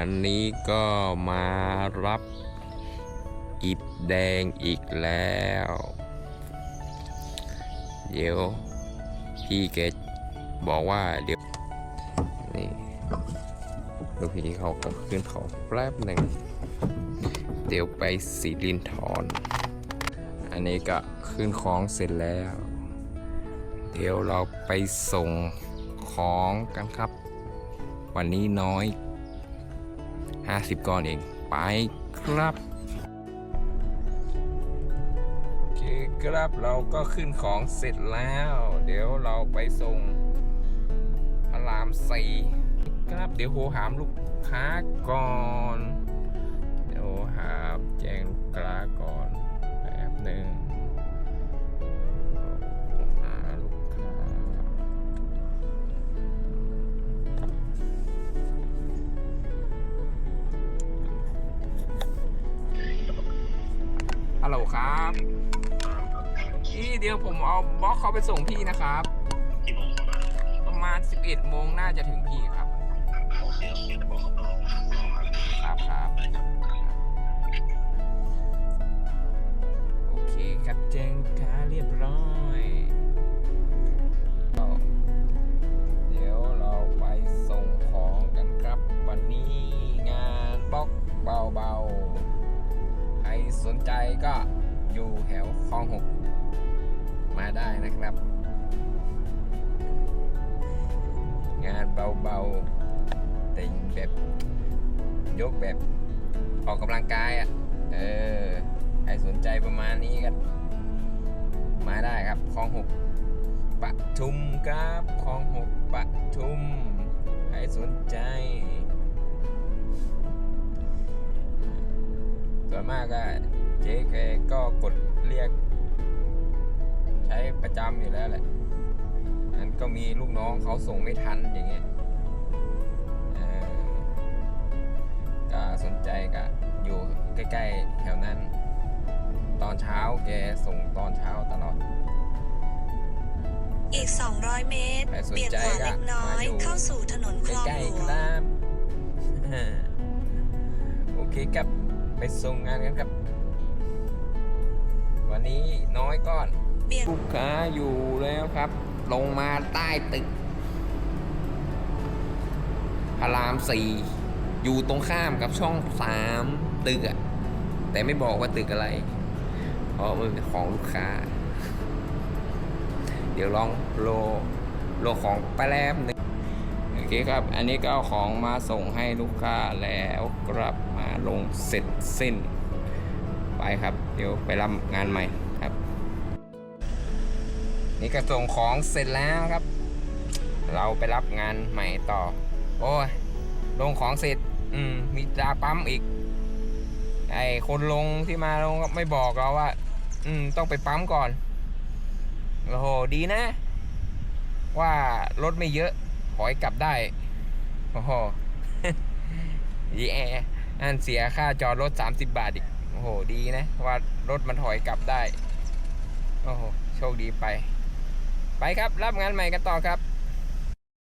อันนี้ก็มารับอิฐแดงอีกแล้ว เดี๋ยวพี่แกบอกว่าเดี๋ยว นี่ลูกพี่เขาก็ขึ้นเขาแป๊บหนึ่ง เดี๋ยวไปสีลินทอนอันนี้ก็ขึ้นของเสร็จแล้ว เดี๋ยวเราไปส่งของกันครับ วันนี้น้อย 50 ก้อนเอง ไปครับโอเคครับเราก็ขึ้นของเสร็จแล้ว เดี๋ยวเราไปส่งพระรามสี่ครับเดี๋ยวโหหามลูกค้าก่อน เดี๋ยวหาแจ้งลูกค้า ฮัลโหลครับพี่เดี๋ยวผมเอาบล็อกเขาไปส่งพี่นะครับ กี่โมงครับประมาณ 11โมงน่าจะถึงพี่ครับ โอเคโอเคจะบอกเขารอรอครับครับครับ สนใจก็อยู่แถวคลองหกมาได้นะครับ งานเบาๆ แต่แบบยกแบบออกกำลังกายอะ เออ ใครสนใจประมาณนี้ก็มาได้ครับคลองหกปะทุมครับคลองหกปะทุม ใครสนใจส่วนมากก็ จ๊แกก็กดเรียก ใช้ประจำอยู่แล้วแหละนั้นก็มีลูกน้องเขาส่งไม่ทันอย่างเงี้ยเออก็สนใจก็อยู่ใกล้ๆแถวนั้น ตอนเช้าแกส่งตอนเช้าตลอด อีก 200 เมตรใครสนเปลี่ยนใจขวาก็เล็กน้อยมาอยู่เข้าสู่ถนนคลองใกล้หลๆควงรับโอเคครับ ไปส่งงานกันครับ วันนี้น้อยก้อนเบี่ยงลูกค้าอยู่แล้วครับ ลงมาใต้ตึกพระรามสี่อยู่ตรงข้ามกับช่องสามตึกอะแต่ไม่บอกว่าตึกอะไรเพราะมันเป็นของลูกค้า เดี๋ยวลองโลโลของไปแล้มหนึ่งโอเคครับ อันนี้ก็เอาของมาส่งให้ลูกค้าแล้วกลับมาลงเสร็จสิ้น ไปครับ เดี๋ยวไปรับงานใหม่ครับ นี่ก็ส่งของเสร็จแล้วครับ เราไปรับงานใหม่ต่อ โอ้ยลงของเสร็จ อืม มีตาปั๊มอีก ไอคนลงที่มาลงก็ไม่บอกเราว่า อืม ต้องไปปั๊มก่อนโอ้โหดีนะ ว่ารถไม่เยอะถอยกลับได้โอ้โหดีแออันเสียค่าจอดรถ 30 บาทอีก โอ้โหดีนะว่ารถมันถอยกลับได้ โอ้โห โชคดีไป ไปครับ รับงานใหม่กันต่อครับ